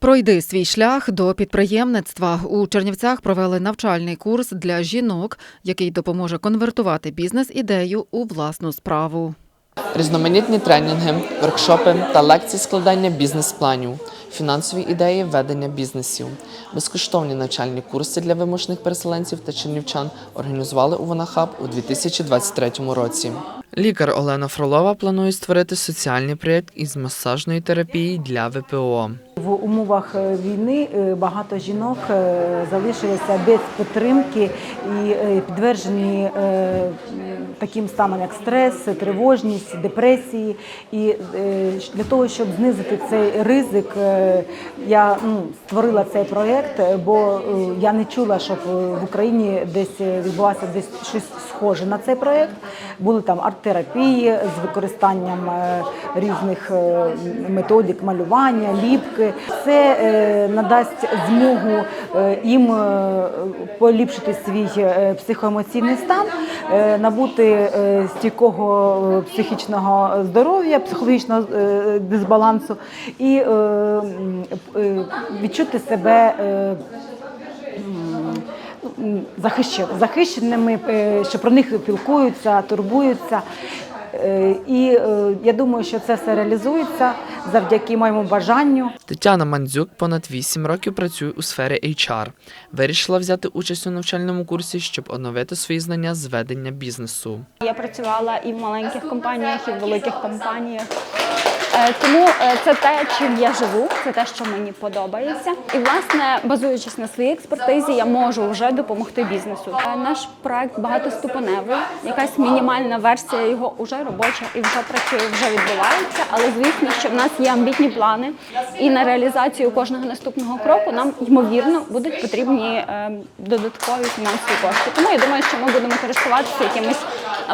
Пройди свій шлях до підприємництва. У Чернівцях провели навчальний курс для жінок, який допоможе конвертувати бізнес-ідею у власну справу. Різноманітні тренінги, воркшопи та лекції складання бізнес-планів, фінансові ідеї ведення бізнесів. Безкоштовні навчальні курси для вимушених переселенців та чернівчан організували у Вонахаб у 2023 році. Лікар Олена Фролова планує створити соціальний проєкт із масажної терапії для ВПО. В умовах е, війни е, багато жінок е, залишилися без підтримки і підтверджені таким станом, як стрес, тривожність, депресії. І для того, щоб знизити цей ризик, я ну, створила цей проєкт, бо я не чула, щоб в Україні десь відбувалося десь щось схоже на цей проєкт. Були там арт-терапії з використанням е, різних е, методик малювання, ліпки. Це е, надасть змогу їм поліпшити свій психоемоційний стан, набути стійкого психічного здоров'я, психологічного дисбалансу і відчути себе. Захищеними, е, що про них пілкуються, турбуються. Е, І е, я думаю, що це все реалізується завдяки моєму бажанню. Тетяна Мандзюк понад 8 років працює у сфері HR. Вирішила взяти участь у навчальному курсі, щоб оновити свої знання з ведення бізнесу. Я працювала і в маленьких компаніях, і в великих компаніях. Е, Тому е, це те, чим я живу, це те, що мені подобається. І власне, базуючись на своїй експертизі, я можу вже допомогти бізнесу. Е, Наш проект багатоступеневий, якась мінімальна версія його вже робоча і вже працює, вже відбувається. Але звісно, що в нас є амбітні плани, і на реалізацію кожного наступного кроку нам ймовірно будуть потрібні додаткові фінансові кошти. Тому я думаю, що ми будемо користуватися якимись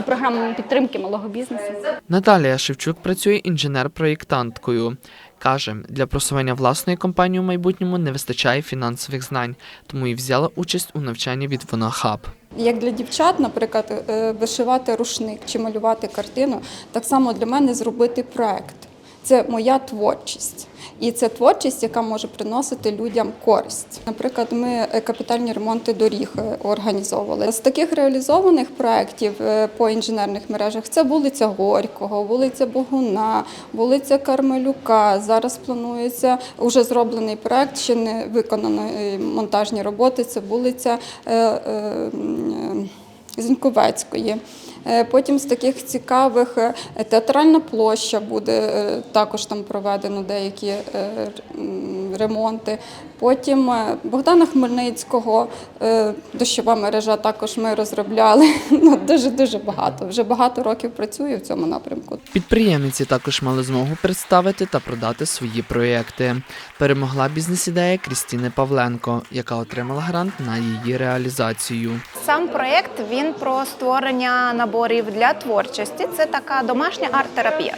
програмами підтримки малого бізнесу. Наталія Шевчук працює інженер-проєктанткою. Каже, для просування власної компанії у майбутньому не вистачає фінансових знань, тому і взяла участь у навчанні від Вонахаб. Як для дівчат, наприклад, е, вишивати рушник чи малювати картину, так само для мене зробити проект. Це моя творчість. І це творчість, яка може приносити людям користь. Наприклад, ми е, капітальні ремонти доріг е, організовували. З таких реалізованих проєктів е, по інженерних мережах це вулиця Горького, вулиця Богуна, вулиця Кармелюка. Зараз планується уже зроблений проєкт, ще не виконано монтажні роботи. Це вулиця е, е, Зіньковецької. Е, Потім з таких цікавих е, театральна площа буде е, також там проведено деякі ремонти. Потім е, Богдана Хмельницького е, дощова мережа також ми розробляли. Ну, дуже дуже багато. Вже багато років працюю в цьому напрямку. Підприємниці також мали змогу представити та продати свої проєкти. Перемогла бізнес-ідея Крістіни Павленко, яка отримала грант на її реалізацію. Сам проєкт він про створення наборів для творчості. Це така домашня арт-терапія.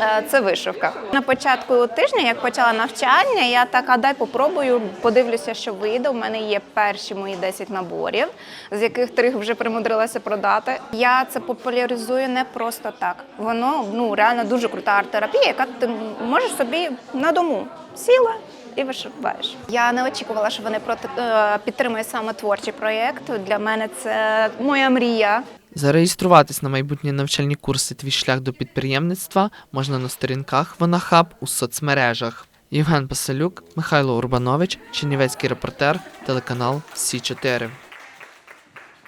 Е, Це вишивка. На початку тижня, як почала навчання, я така дай попробую, подивлюся, що вийде. У мене є перші мої 10 наборів, з яких три вже примудрилася продати. Я це популяризую не просто так. Воно ну реально дуже крута арт-терапія, яка ти можеш собі на дому сіла і вишиваєш. Я не очікувала, що вони проти е, підтримують саме творчий проєкт. Для мене це моя мрія. Зареєструватись на майбутні навчальні курси Твій шлях до підприємництва можна на сторінках Вонахаб у соцмережах. Євген Пасалюк, Михайло Урбанович, Чернівецький репортер, телеканал Сі 4